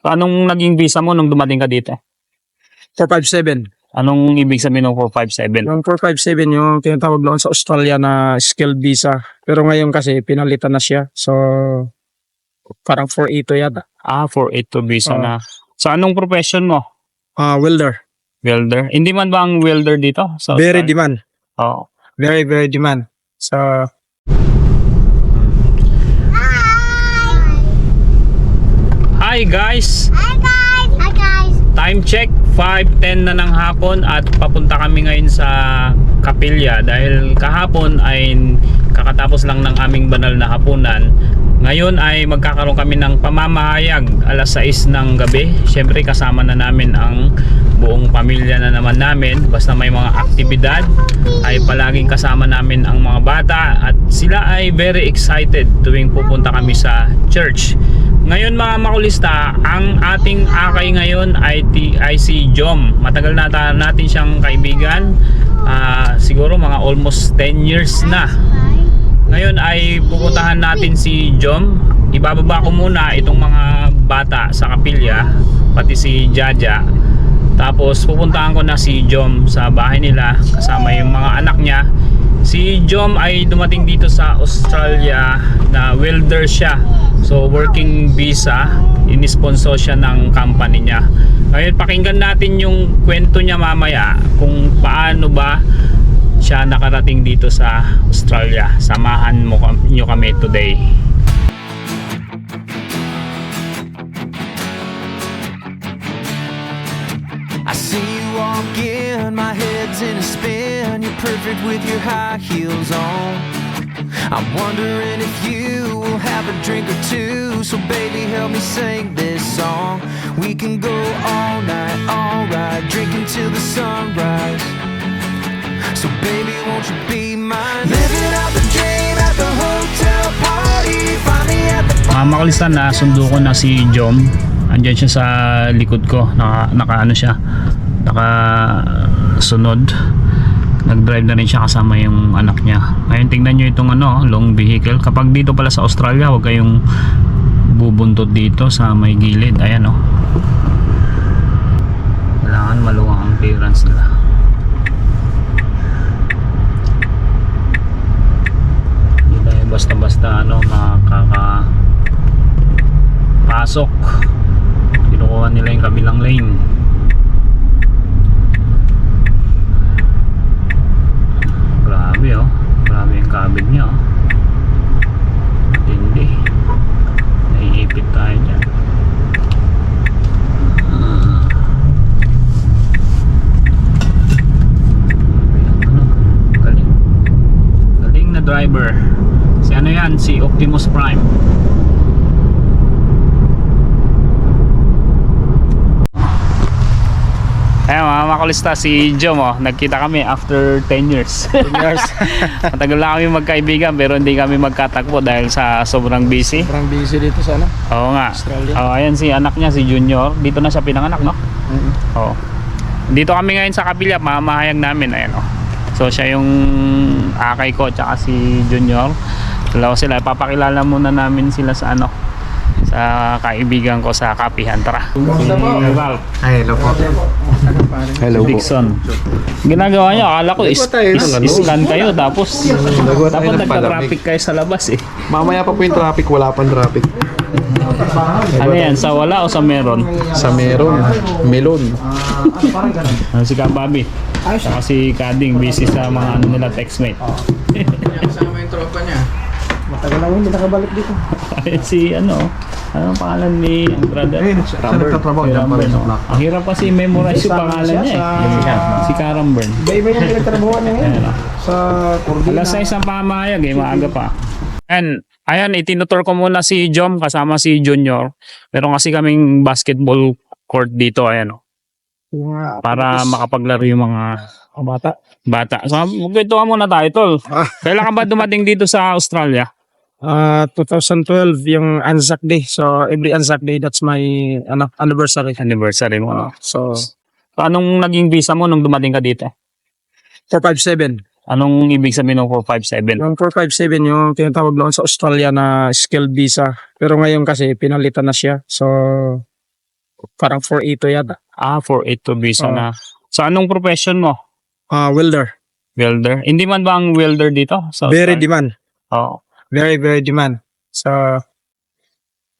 Anong naging visa mo nung dumating ka dito? 457. Anong ibig sabihin ng 457? Yung 457 yung tinatawag doon sa Australia na skilled visa. Pero ngayon kasi pinalitan na siya. So parang 482 yata. Ah, 482 visa Oo. na. Sa anong profession mo? Ah, welder. Welder? Hindi man ba ang welder dito? Sa Very Australia? demand. Oo. Very very demand. So Hi guys! Hi guys! Hi guys! Time check, 5.10 na ng hapon at papunta kami ngayon sa Kapilya dahil kahapon ay kakatapos lang ng aming banal na hapunan. Ngayon ay magkakaroon kami ng pamamahayag alas 6 ng gabi. Siyempre kasama na namin ang buong pamilya na naman namin. Basta may mga aktibidad ay palaging kasama namin ang mga bata at sila ay very excited tuwing pupunta kami sa church. Ngayon mga makulista, ang ating akay ngayon ay, ti- ay si Jom. Matagal na natin siyang kaibigan. Ah, siguro mga almost 10 years na. Ngayon ay pupuntahan natin si Jom. Ibababa ko muna itong mga bata sa kapilya, pati si Jaja. Tapos pupuntahan ko na si Jom sa bahay nila kasama yung mga anak niya. Si Jom ay dumating dito sa Australia na welder siya. So working visa, inisponsor siya ng company niya. Ngayon pakinggan natin yung kwento niya mamaya kung paano ba siya nakarating dito sa Australia. Samahan mo nyo kami today. I see you walk in, my head's in a spin. You're perfect with your high heels on. I'm wondering if you will have a drink or two. So, baby, help me sing this song. We can go all night, alright, drinking till the sunrise. The Mga makalista na sundo ko na si Jom. Andyan siya sa likod ko. Naka, naka ano siya. Naka sunod. Nag-drive na rin siya kasama yung anak niya. Ngayon tingnan nyo itong ano, long vehicle. Kapag dito pala sa Australia, huwag kayong bubuntot dito sa may gilid. Ayan o. Kailangan maluwang ang clearance nila. Hindi tayo basta-basta ano, makaka pasok. Kinukuha nila yung kabilang lane. Grabe oh. Grabe yung cabin niya oh. Hindi naiipit tayo dyan. Ah. driver. Si ano yan? Si Optimus Prime Ayun mga makulista si Jom oh, nagkita kami after 10 years. years. Matagal na kami magkaibigan pero hindi kami magkatakbo dahil sa sobrang busy. Parang busy dito sa ano. Oo nga. Australia. Oh, ayan si anak niya si Junior. Dito na siya pinanganak, no? Mm-hmm. Oo. Dito kami ngayon sa Kapilya, mamahayag namin ayan oh. So siya yung akay ko tsaka si Junior. Dalawa sila, papakilala muna namin sila sa ano sa kaibigan ko sa Kapihan. Tara. Ay, hello po. Hello po. Dixon. Ginagawa niya, akala ko is, is, ano. scan kayo tapos dapat nagka-traffic kayo sa labas eh. Mamaya pa po yung traffic, wala pang traffic. Ano yan, sa wala o sa meron? Sa meron, melon. Ah, si Kababi. Saka si Kading busy sa mga ano nila textmate. Matagal na hindi nakabalik dito. Si ano, ano ang pangalan ni brother? Ayun, siya nagtatrabaho Si dyan pa sa oh. block. Ang hirap kasi memorize yung pangalan siya niya eh. sa- Si Karambern. Iba-iba yung pinagtrabahuan niya ngayon. Ayan, oh. Sa Cordina. Alas 6 ang pamahayag eh, maaga pa. Ayan, ayan, itinutur ko muna si Jom kasama si Junior. Meron kasi kaming basketball court dito, ayan oh, Yung mga para makapaglaro yung mga mga bata. bata. So, magkwentuhan muna tayo, tol. Ah. Kailan ka ba dumating dito sa Australia? Ah, 2012 yung Anzac Day. So every Anzac Day that's my ano anniversary. Anniversary mo. no? So So, anong naging visa mo nung dumating ka dito? 457. Anong ibig sabihin ng 457? Yung 457 yung tinatawag doon sa Australia na skilled visa. Pero ngayon kasi pinalitan na siya. So Parang 482 yata. Ah, 482 visa Oo. na. So, anong profession mo? Ah, welder. Welder? Hindi man ba ang welder dito? Sa Very Australia? demand. Oo. Very, very demand. So,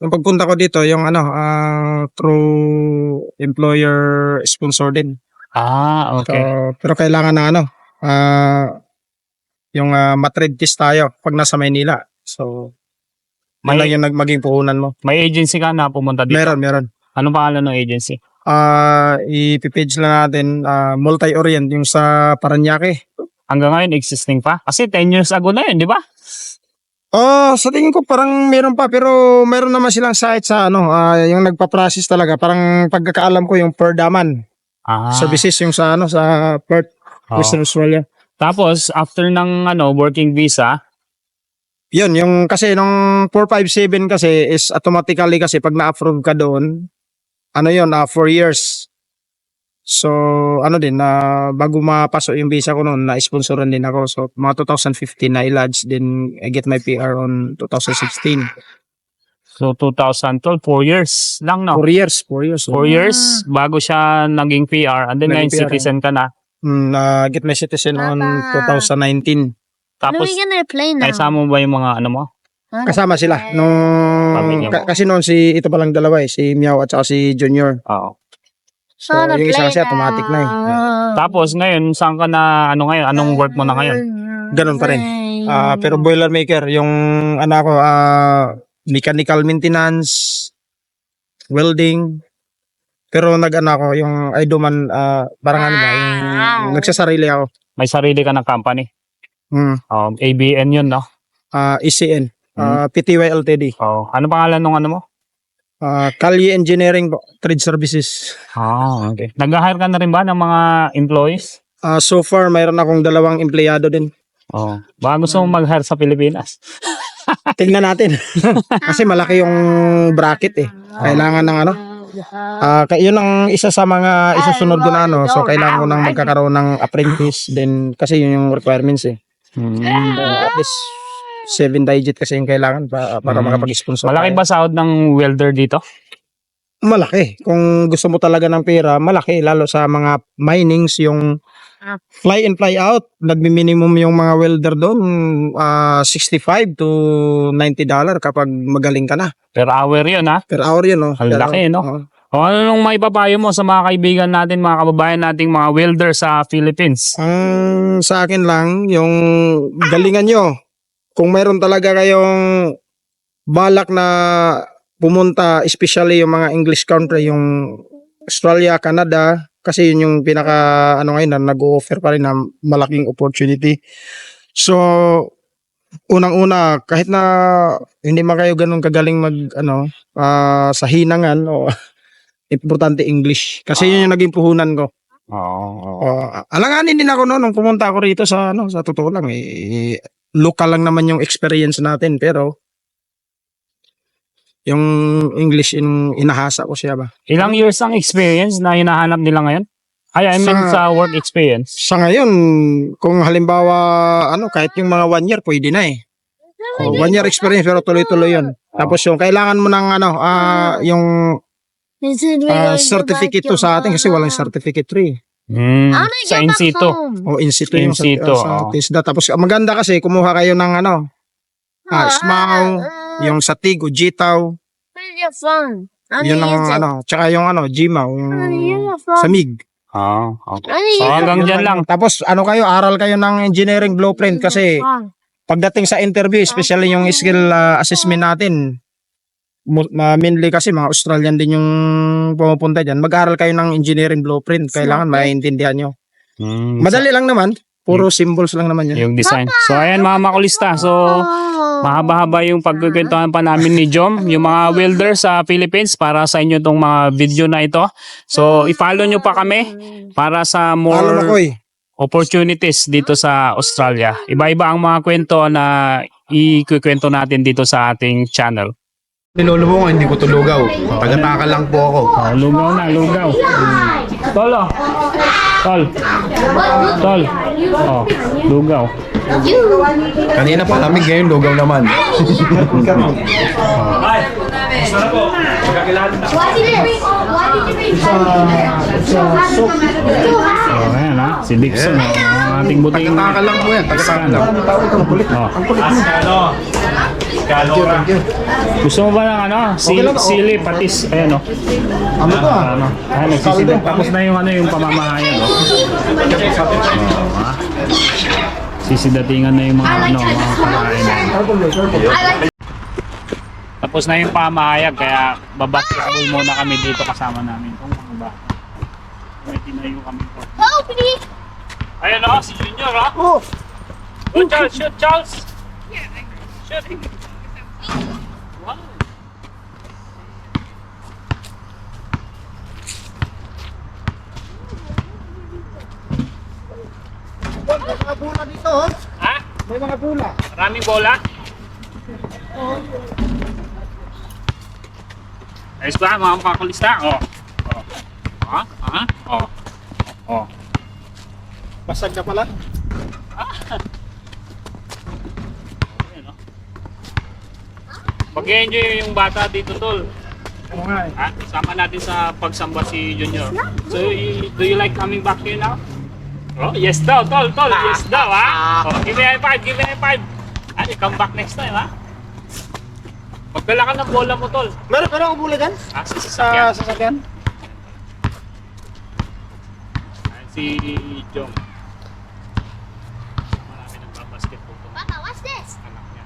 yung pagpunta ko dito, yung ano, ah, through employer sponsor din. Ah, So, okay. pero kailangan ng ano, ah, yung uh, matred test tayo pag nasa Maynila. So, may, lang yung nag- maging puhunan mo. may agency ka na pumunta dito? Meron, meron. Anong pangalan ng agency? Ah, ipipage lang natin ah, multi-orient yung sa Paranaque. Hanggang ngayon, existing pa? Kasi 10 years ago na yun, di ba? Oh, sa tingin ko parang meron pa pero meron naman silang site sa ano, ah, yung nagpa-process talaga. Parang pagkakaalam ko yung per daman Ah. services yung sa ano sa Perth, Oo. Western Australia. Tapos, after ng ano, working visa, Yun, yung kasi nung 457 kasi is automatically kasi pag na-approve ka doon, ano yun, ah 4 years. So, ano din, na bago mapasok yung visa ko noon, na-sponsoran din ako. So, mga 2015 na i-lodge din, I get my PR on 2016. so 2012, 4 years lang, no? 4 years, 4 years. 4 years bago siya naging PR and then Naging ngayon PR, citizen ka na. Mm, na get my citizen on Papa. 2019. Tapos, are we gonna play now? kasama mo ba yung mga ano mo? Huh? Kasama sila. Mo. ka- kasi noon si, ito pa lang dalawa eh, si Miao at saka si Junior. Oo. So, yung isa kasi automatic na eh. Tapos ngayon, saan ka na, ano ngayon, anong work mo na ngayon? Ganun pa rin. Ah, pero boilermaker, yung ano ako, ah, mechanical maintenance, welding. Pero nag-ano ako, yung I do man, ah, parang ano ba, yung nagsasarili ako. May sarili ka ng company. Hmm. Um, ABN yun, no? Ah, ECN, ah, PTY Ltd. Oh, ano pangalan ng ano mo? Ah, Kalye Engineering po, Trade Services. Ah, okay. Nag-hire ka na rin ba ng mga employees? Ah, so far, mayroon akong dalawang empleyado din. Oh. Baka gusto mong mag-hire sa Pilipinas. Tingnan natin. Kasi malaki yung bracket eh. Kailangan ng ano. Ah, kaya yun ang isa sa mga isusunod ko na ano. So kailangan ko nang magkakaroon ng apprentice din kasi yun yung requirements eh. Hmm. Uh, at least seven digit kasi yung kailangan pa, para Mm. makapag-sponsor. Malaki tayo. ba sahod ng welder dito? Malaki. Kung gusto mo talaga ng pera, malaki lalo sa mga minings yung fly in fly out. Nagmi-minimum yung mga welder doon ah, 65 to 90 dollar kapag magaling ka na. Per hour yun, ha? Per hour yun, no? Ang laki, no? Oo. O ano nung may papayo mo sa mga kaibigan natin, mga kababayan nating mga welder sa Philippines? Ang sa akin lang, yung galingan nyo. Kung mayroon talaga kayong balak na pumunta, especially yung mga English country, yung Australia, Canada, kasi yun yung pinaka, ano ngayon, na nag-offer pa rin na malaking opportunity. So, unang-una, kahit na hindi man kayo ganun kagaling mag, ano, ah, sa hinangan, o importante English. Kasi yun yung naging puhunan ko. Oo. Oh, alanganin din ako no nung pumunta ako rito sa ano sa totoo lang eh local lang naman yung experience natin pero yung English in inahasa ko siya ba. Ilang years ang experience na hinahanap nila ngayon? Ay, I mean sa Sa- work experience. Sa ngayon, kung halimbawa ano kahit yung mga one year pwede na eh. Oh, one year experience pero tuloy-tuloy yun. Tapos yung kailangan mo ng ano ah, yung really certificate to sa atin kasi walang certificate 3. Hmm. I wanna Sa in back situ. home. O in situ In yung sa, situ, sa oh. TISDA. Tapos ang maganda kasi kumuha kayo ng ano ah, SMAO, yung sa TIG o GTAW, Where's your phone? I yun ang it. ano, tsaka yung ano, GMAW, I yung your phone. sa MIG. Ah, okay. I wanna So hanggang dyan lang. Tapos ano kayo, aral kayo ng engineering blueprint kasi phone. pagdating sa interview, especially yung skill uh, assessment natin, ma- mainly kasi mga Australian din yung pumupunta dyan, mag-aral kayo ng engineering blueprint. Kailangan maintindihan nyo. Hmm. Madali lang naman, puro symbols lang naman yun. Yung design. So ayan mga makulista. So mahaba-haba yung pagkukwentuhan pa namin ni Jom, yung mga welder sa Philippines para sa inyo tong mga video na ito. So i-follow nyo pa kami para sa Alam ako more eh. opportunities dito sa Australia. Iba-iba ang mga kwento na ikukwento natin dito sa ating channel. Mo nga, hindi ko tulugaw. Tagataka lang po ako. Oh, lugaw na, lugaw. Tolo. Tol. Tol. Oh, lugaw. Kanina palamig, ngayon lugaw naman. Oh, ayan ha. Si Dixon. Yes. oh, ang ating buting. Taga-taka lang po yan. Taga-taka lang. Oh. Gusto mo ba ng ano? Si, Okay lang, sili, patis. Ayan o. Ano ah? Ano? Ayan, nagsisilip. Tapos na yung ano yung pamamahayan. Oh. Oh, ha? Sisidatingan na yung mga ano, mga pamahayan. na. Tapos na yung pamahayag, kaya babasketball muna kami dito kasama namin. Itong mga bata. May tinayo kami po. Oh, please. Ayan o, si Junior o. Oh, Go Charles, shoot Charles! Shoot! May mga bula dito oh. Ha? May mga bula. Maraming bola? Ayos ba mga makakulista? O. Oh. Ha? Ha? O. O. Basag ka pala. O. Mag-enjoy yung bata dito, tol. Oo nga eh. Ha? Sama natin sa pagsamba si Junior. So, you- do you like coming back here now? Oh, yes daw, tol, tol. Yes daw, ha? Oh, give me a high five, give me a high five. Ah, you come back next time, ha? Magdala ka ng bola mo, tol. Meron meron akong bula dyan? Ah, sa Sa sasakyan. sasakyan. Ayan si Jong. Marami nagbabasketball to. Papa, what's this? Anak niya.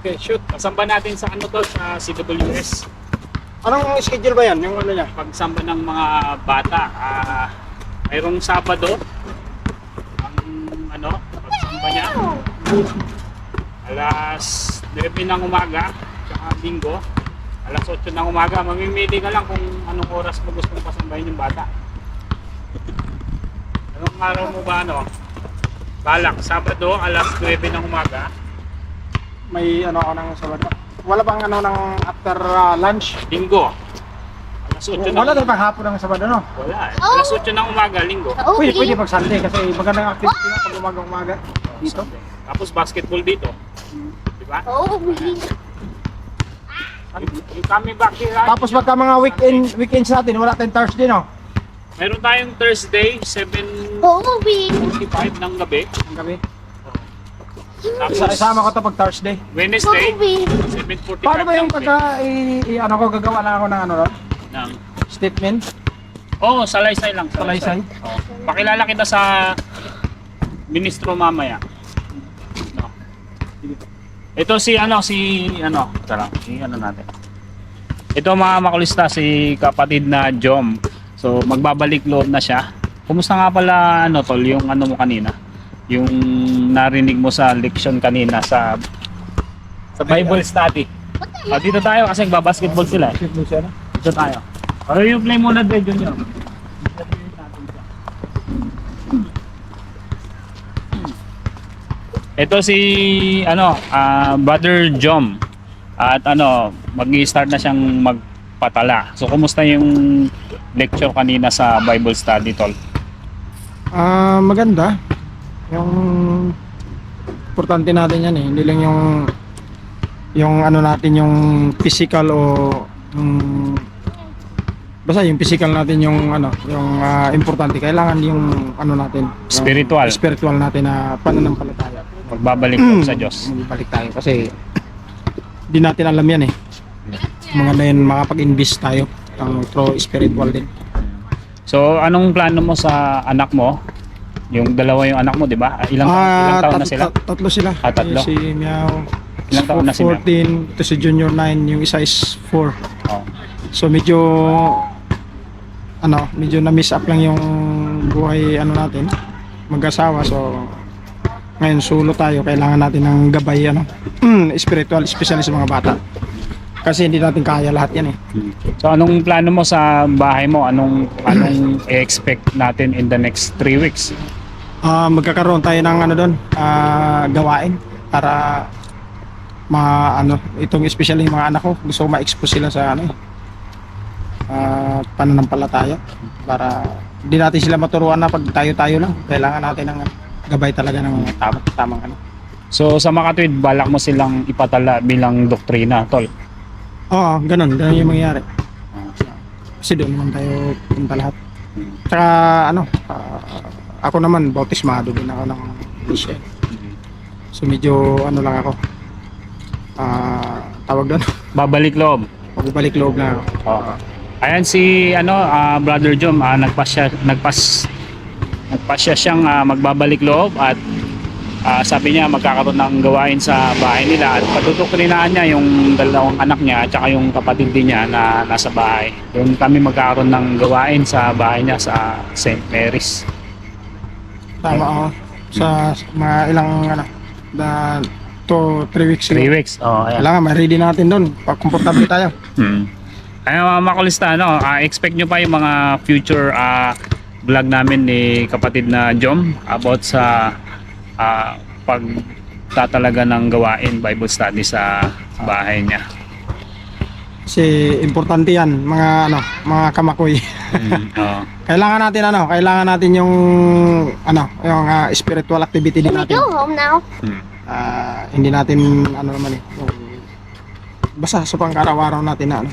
Okay, shoot. Pasamba natin sa ano to, sa CWS. Anong schedule ba yan? Yung ano niya? pagsamba ng mga bata. Ah, mayroong Sabado ang ano, pagsamba niya. Alas 9 ng umaga, tsaka linggo. Alas 8 ng umaga, mamimili ka lang kung anong oras mo gusto mong pasambahin yung bata. Anong araw mo ba ano? Balak, Sabado, alas 9 ng umaga, May ano ako ng sabado. Wala bang ano ng after uh, lunch? linggo. Alas 8 ng Wala din pang hapon ng sabado no? Wala eh. Alas 8 ng umaga, linggo. Oh, Pwede, pwede pag Sunday kasi magandang activity na pag umaga-umaga. Dito. Tapos basketball dito. Di ba? Oh, please. You, you coming back here, right? Tapos pagka mga weekend weekends natin, wala tayong Thursday no? Meron tayong Thursday, 7.45 Oh, please. ng gabi. Ang gabi. Tapos Isa isama ko to pag Thursday. Wednesday, Oh, please. 7.45 Paano ba yung ng gabi. pagka i, i- ano ko gagawa lang ako ng ano ron? Ng, Statement, oh, salaysay lang. salaysay. Oh. Pakilala kita sa ministro mamaya. No. Ito si ano, si ano, lang, si ano natin. Ito mga makulista, si kapatid na Jom. So magbabalik loob na siya. Kumusta nga pala ano tol, yung ano mo kanina? Yung narinig mo sa leksyon kanina sa sa Bible study. Ah, dito tayo kasi nagbabasketball sila. eh. Dito tayo. Ano yung play muna Dre Junior? Ito si ano, ah, Brother Jom. At ano, mag-start na siyang magpatala. So kumusta yung lecture kanina sa Bible study tol? Ah, maganda. Yung importante natin yan eh. Hindi lang yung yung ano natin yung physical o yung basta yung physical natin yung ano yung ah, importante kailangan yung ano natin yung Spiritual. spiritual natin na pananampalataya Magbabalik loob sa Diyos. balik tayo kasi di natin alam yan eh mga na yun makapag-invest tayo ang through spiritual din So anong plano mo sa anak mo? Yung dalawa yung anak mo, di ba? Ilang, ilang Ah, taon na tat- sila? tat- tatlo sila. Ah, tatlo? Si Meow. Ilang taon na si Meow? 14, ito si Junior 9, yung isa is 4. Oh. So medyo ano, medyo na-miss up lang yung buhay ano natin, mag-asawa. So ngayon solo tayo, kailangan natin ng gabay ano, spiritual, especially sa mga bata. Kasi hindi natin kaya lahat yan eh. So anong plano mo sa bahay mo? Anong anong i-expect natin in the next 3 weeks? Ah, magkakaroon tayo ng ano doon, ah, gawain para ma ano, itong especially yung mga anak ko, gusto ko ma-expose sila sa ano eh, ah, pananampalataya para hindi natin sila maturuan na pag tayo-tayo lang. Kailangan natin ng gabay talaga ng mga tamang, tamang ano. So sa makatwid, balak mo silang ipatala bilang doktrina, tol. Oo, ganun, ganun yung mangyayari. Kasi doon naman tayo punta lahat. Tsaka ano, ah, ako naman bautismado din ako ng Iglesia. So medyo ano lang ako. Ah, tawag doon. Babalik loob. Magbabalik loob na ako. Oo. Ayan si ano ah, Brother Jom ah, nagpasya nagpas nagpasya siyang ah, magbabalik loob at ah, sabi niya magkakaroon ng gawain sa bahay nila at patutukulinaan niya yung dalawang anak niya at saka yung kapatid din niya na nasa bahay. Doon kami magkakaroon ng gawain sa bahay niya sa St. Mary's. Tama ako. Sa mga ilang ano, na 2 3 weeks 3 siguro. weeks. Oh, ayan. Kailangan ma-ready natin doon. Pag komportable tayo. Hmm. Kaya mga makulista, ano, ah, expect nyo pa yung mga future ah, vlog namin ni kapatid na Jom about sa ah, pagtatalaga ng gawain Bible study sa bahay niya. Kasi importante yan, mga ano, mga kamakoy. Hmm. oo. kailangan natin ano, kailangan natin yung ano, yung ah, spiritual activity din Can we natin. go home now? Hmm. Ah, hindi natin ano naman eh, yung, basta sa pangkaraw-araw natin na ano,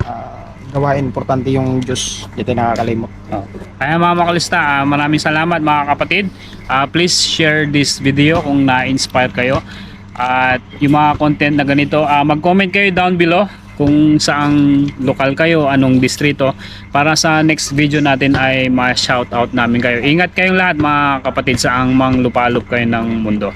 ah, gawain importante yung Diyos, tayo nakakalimot. Oh. Kaya mga makalista, ah, maraming salamat mga kapatid. Ah, please share this video kung na-inspire kayo. At yung mga content na ganito, ah, mag-comment kayo down below kung saang lokal kayo, anong distrito para sa next video natin ay ma-shoutout namin kayo. Ingat kayong lahat mga kapatid sa ang mang lupalop kayo ng mundo.